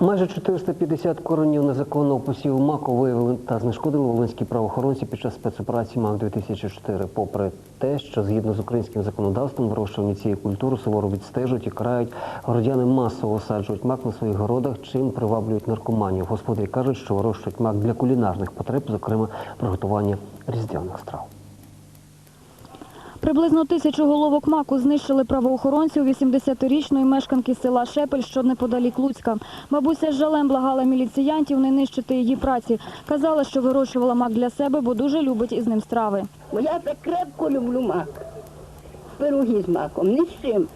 Майже 450 коренів незаконного посіву маку виявили та знешкодили волинські правоохоронці під час спецоперації МАК-2004. Попри те, що згідно з українським законодавством вирощування цієї культури суворо відстежують і карають, городяни масово осаджують мак на своїх городах, чим приваблюють наркоманів. Господарі кажуть, що вирощують мак для кулінарних потреб, зокрема приготування різдвяних страв. Приблизно тисячу головок маку знищили правоохоронці у 80-річної мешканки села Шепель, що неподалік Луцька. Бабуся з жалем благала міліціянтів не нищити її праці. Казала, що вирощувала мак для себе, бо дуже любить із ним страви. Я так крепко люблю мак. Пироги з маком, ні з чим.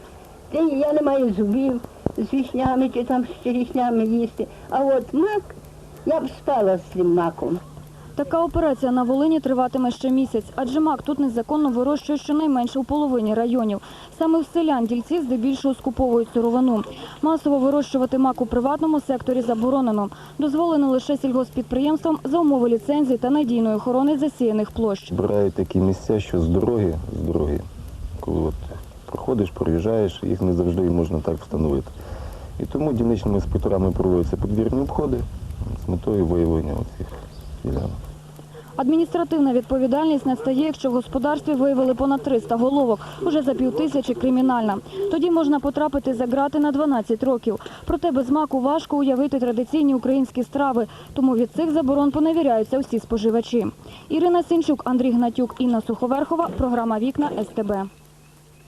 Я не маю зубів з вішнями чи там з черешнями їсти. А от мак, я б спала з цим маком. Така операція на Волині триватиме ще місяць, адже мак тут незаконно вирощує щонайменше у половині районів. Саме в селян дільці здебільшого скуповують сировину. Масово вирощувати мак у приватному секторі заборонено. Дозволено лише сільгоспідприємствам за умови ліцензії та надійної охорони засіяних площ. Збирають такі місця, що з дороги, з дороги, коли от проходиш, проїжджаєш, їх не завжди можна так встановити. І тому дільничними інспекторами проводяться подвірні обходи з метою виявлення цих ділянок. Адміністративна відповідальність настає, якщо в господарстві виявили понад 300 головок, уже за півтисячі кримінальна. Тоді можна потрапити за грати на 12 років. Проте без маку важко уявити традиційні українські страви, тому від цих заборон поневіряються усі споживачі. Ірина Сінчук, Андрій Гнатюк, Інна Суховерхова, програма «Вікна» СТБ.